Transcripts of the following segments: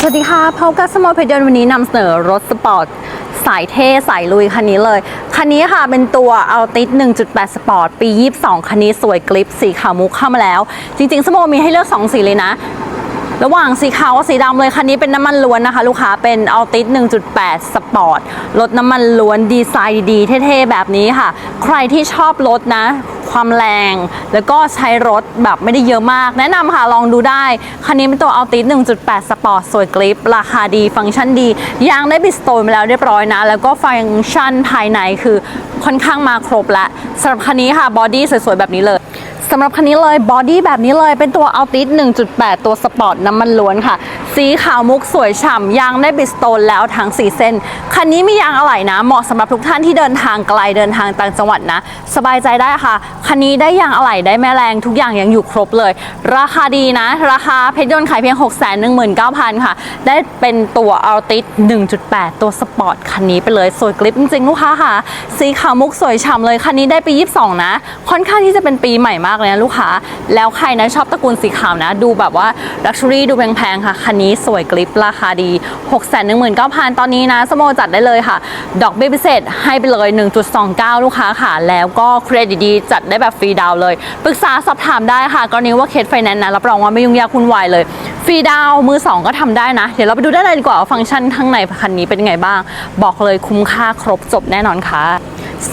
สวัสดีค่ะพบกับสมอลเพจยนวันนี้นำเสนอรถสปอร์ตสายเท่สายลุยคันนี้เลย คันนี้ค่ะเป็นตัวอัลติส1.8 สปอร์ต ปี 22 คันนี้สวยกริปสีขาวมุกเข้ามาแล้ว จริงๆ สมอลมีให้เลือก 2 สีเลยนะ ระหว่างสีขาวกับสีดำเลย คันนี้เป็นน้ำมันล้วนนะคะ ลูกค้าเป็นอัลติส1.8 สปอร์ต รถน้ำมันล้วนดีไซน์ดีเท่ๆ แบบนี้ค่ะ ใครที่ชอบรถนะ ความแรง แล้วก็ใช้รถแบบไม่ได้เยอะมาก แนะนำค่ะลองดูได้ คันนี้เป็นตัวอัลติส1.8 สปอร์ตสวยกริป ราคาดีฟังก์ชันดี ยางได้บิสโตนมาแล้วเรียบร้อยนะ แล้วก็ฟังก์ชันภายในคือค่อนข้างมาครบละสำหรับคันนี้ค่ะบอดี้สวยๆแบบนี้เลย สำหรับคันนี้เลยบอดี้แบบนี้เลยเป็นตัวอัลติส1.8 ตัวสปอร์ตน้ำมันล้วนค่ะ สีขาวมุกสวยฉ่ำยางได้บิสโตนแล้วทั้ง 4 เส้น คันนี้มียางอะไหล่นะ เหมาะสำหรับทุกท่านที่เดินทางไกลเดินทางต่างจังหวัดนะ สบายใจได้ค่ะ คันนี้ได้ยางอะไหล่ได้แม่แรงทุกอย่างยังอยู่ครบเลย ราคาดีนะ ราคาเพชรยนต์ขายเพียง 6 1 9 0 0 0 ค่ะ ได้เป็นตัวอัลติส1.8 ตัวสปอร์ตคันนี้ไปเลยสวยกริปจริงๆลูกค้าค่ะ สีขาวมุกสวยฉ่ำเลยคันนี้ได้ปี 22 นะ ค่อนข้างที่จะเป็นปีใหม่มากเลยนะลูกค้า แล้วใครนะชอบตระกูลสีขาวนะ ดูแบบว่าลักชัวรี่ดูแพงๆค่ะ คันนี้สวยกริปราคาดี 6 1 9 0 0 0 ตอนนี้นะสโมจัดได้เลยค่ะ ดอกเบี้ยพิเศษให้ไปเลย 1.29 ลูกค้าค่ะ แล้วก็เครดิตดีจัดได้แบบฟรีดาวเลย ปรึกษาสอบถามได้ค่ะกรณีว่าเคสไฟแนนซ์นะรับรองว่าไม่ยุ่งยากคุณวายเลยฟรีดาวมือ 2 ก็ทำได้นะ เดี๋ยวเราไปดูได้เลยดีกว่าฟังก์ชันข้างในคันนี้เป็นไงบ้าง บอกเลยคุ้มค่าครบจบแน่นอนค่ะ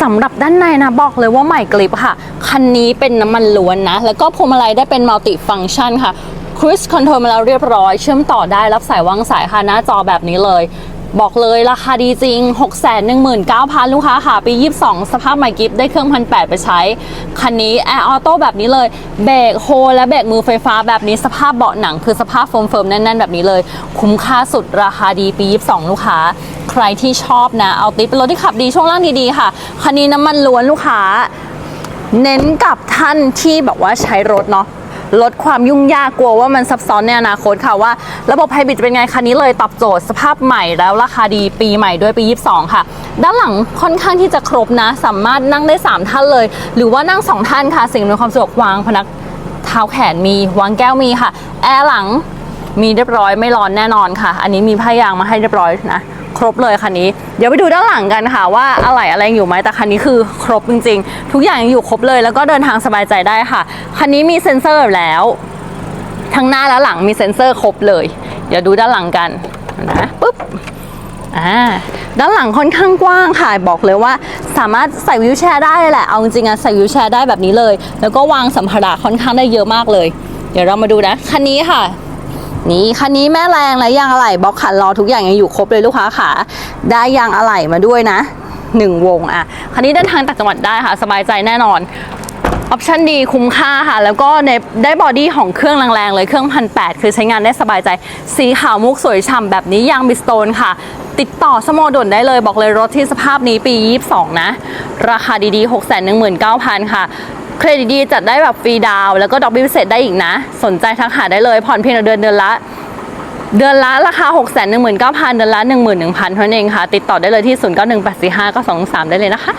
สำหรับด้านในนะบอกเลยว่าใหม่กริปค่ะ คันนี้เป็นน้ำมันล้วนนะ แล้วก็พวงมาลัยได้เป็นมัลติฟังชันค่ะครู i คอนโทรลมาแล้วเรียบร้อย เชื่อมต่อได้รับสายวางสายค่ะหน้าจอแบบนี้เลยบอกเลยราคาดีจริง 6 1 9 0 0 0 ลูกค้าค่ะปี 22 สภาพใหม่กิฟได้เครื่องพันแไปใช้ คันนี้แอร์ออโต้แบบนี้เลย เบรกโฮและเบรกมือไฟฟ้าแบบนี้สภาพเบาะหนังคือสภาพเฟิร์มๆแน่น ๆ แบบนี้เลย คุ้มค่าสุดราคาดีปี 22 ลูกค้า ใครที่ชอบนะ เอาติดเป็นรถที่ขับดีช่วงล่างดีๆค่ะ คันนี้น้ำมันล้วนลูกค้า เน้นกับท่านที่แบบว่าใช้รถเนาะลดความยุ่งยากกลัวว่ามันซับซ้อนในอนาคตค่ะว่า ระบบไฮบริดจะเป็นไงคันนี้เลยตอบโจทย์สภาพใหม่แล้วราคาดีปีใหม่ด้วยปี 22 ค่ะ ด้านหลังค่อนข้างที่จะครบนะ สามารถนั่งได้ 3 ท่านเลย หรือว่านั่ง 2 ท่านค่ะ สิ่งอำนวยความสะดวกวางพนักเท้าแขนมีวางแก้วมีค่ะ แอร์หลัง มีเรียบร้อยไม่ร้อนแน่นอนค่ะ อันนี้มีผ้ายางมาให้เรียบร้อยนะครบเลยคันนี้ เดี๋ยวไปดูด้านหลังกันค่ะว่าอะไรอะไรอยู่ไหมแต่คันนี้คือครบจริง ๆ ทุกอย่างยังอยู่ครบเลยแล้วก็เดินทางสบายใจได้ค่ะ คันนี้มีเซ็นเซอร์แล้ว ทั้งหน้าและหลังมีเซ็นเซอร์ครบเลย เดี๋ยวดูด้านหลังกันนะปุ๊บอ่าด้านหลังค่อนข้างกว้างค่ะบอกเลยว่า สามารถใส่วิวแชร์ได้แหละเอาจริงๆอะใส่วิวแชร์ได้แบบนี้เลย แล้วก็วางสัมภาระค่อนข้างได้เยอะมากเลย เดี๋ยวเรามาดูนะคันนี้ค่ะ นี่คันนี้แม่แรงและยางอะไหล่บล็อกขันล้อทุกอย่างยังอยู่ครบเลยลูกค้าค่ะ ได้ยางอะไหล่มาด้วยนะหนึ่งวงอะคันนี้เดินทางต่างจังหวัดได้ค่ะ สบายใจแน่นอนออปชันดีคุ้มค่าค่ะ แล้วก็ในได้บอดี้ของเครื่องแรงๆเลยเครื่องพันแคือใช้งานได้สบายใจ สีขาวมุกสวยฉ่ำแบบนี้ยางบิสโตนค่ะ ติดต่อสโมด่วนได้เลยบอกเลยรถที่สภาพนี้ปี 22 นะ ราคาดีๆ 6 1 9 0 0 0 ค่ะ เครดิตดีจัดได้แบบฟรีดาวแล้วก็ดอกเบี้ยพิเศษได้อีกนะ สนใจทักหาได้เลยผ่อนเพียงเดือนเดือนละ เดือนละราคา 6 1 9 0 0 0 เดือนละ 11,000เท่านั้นเองค่ะ ติดต่อได้เลยที่ 0918459223 ได้เลยนะคะ